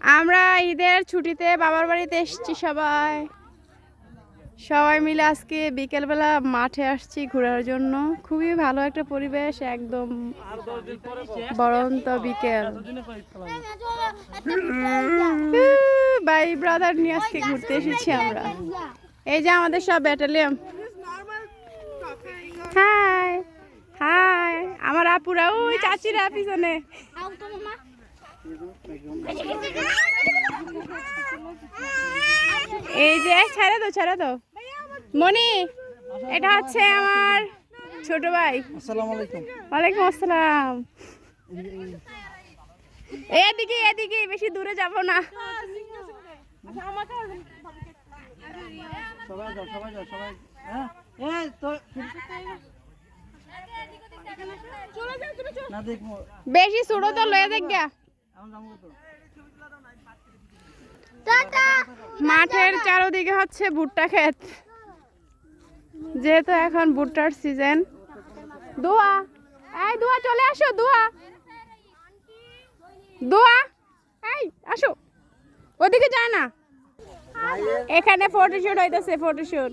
আমরা ঈদের ছুটিতে বাবার বাড়িতে এসেছি সবাই। সবাই মিলে আজকে বিকেলবেলা মাঠে আসছি ঘোরার জন্য। খুবই ভালো একটা পরিবেশ, একদম বরন্ত বিকেল। বাই ব্রাদার নিয়ে আজকে ঘুরতে এসেছি আমরা। এই যে আমাদের সব ব্যাটালিয়ন। হাই হাই, আমার আপুরা, ওই চাচিরা পিছনে। এই যে ছেড়ে দাও ছেড়ে দাও। মনি এটা হচ্ছে আমার ছোট ভাই। আসসালামু আলাইকুম। ওয়ালাইকুম আসসালাম। এদিকে এদিকে বেশি দূরে যাব না। সবাই যাও সবাই যাও সবাই। হ্যাঁ? এই তো বেশি ছোট তো লয়ে দেখ গা মাঠের চারোদিকে হচ্ছে ভুট্টা ক্ষেত। যেহেতু এখন ভুট্টার সিজন দোয়া। এই দোয়া, চলে আসো, দোয়া। দোয়া। এই, আসো। ওদিকে যায় না। এখানে ফটোশুট হইতেছে ফটোশুট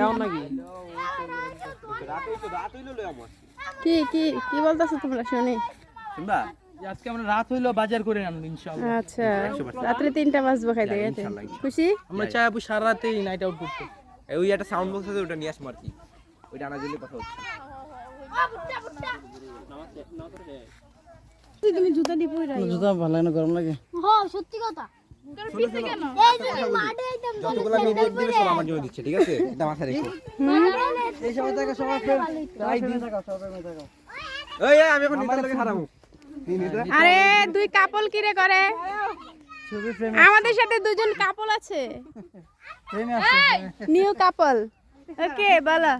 এমন নাকি? কি কি কি বলতেছো তোমরা শুনি। শুনবা আজকে আমরা রাত হইল বাজার করে আনব ইনশাআল্লাহ। আচ্ছা রাত্রে তিনটা বাজবো খাইতে খাইতে খুশি? আমরা চাই আপু সারা রাতেই নাইট আউট করতে। ওই একটা সাউন্ড বক্স আছে ওটা নিয়ে আসব আর কি। ওইটা কথা হচ্ছে। তুমি জুতা দিয়ে পরে জুতা ভালো লাগে না গরম লাগে। সত্যি কথা। যতগুলো ভিডিও দিবে সব আমার জন্য দিচ্ছে ঠিক আছে? এটা মাথায় রেখো। এই সবাই থেকে সবাই ফ্রেন্ড দিন থাকা সবাই মিলে থাকা এই এই, আমি এখন নিতে লাগে হারাবো। আরে দুই কাপল কিরে? করে আমাদের সাথে দুজন কাপল আছে। আছে নিউ কাপল ওকে বলো।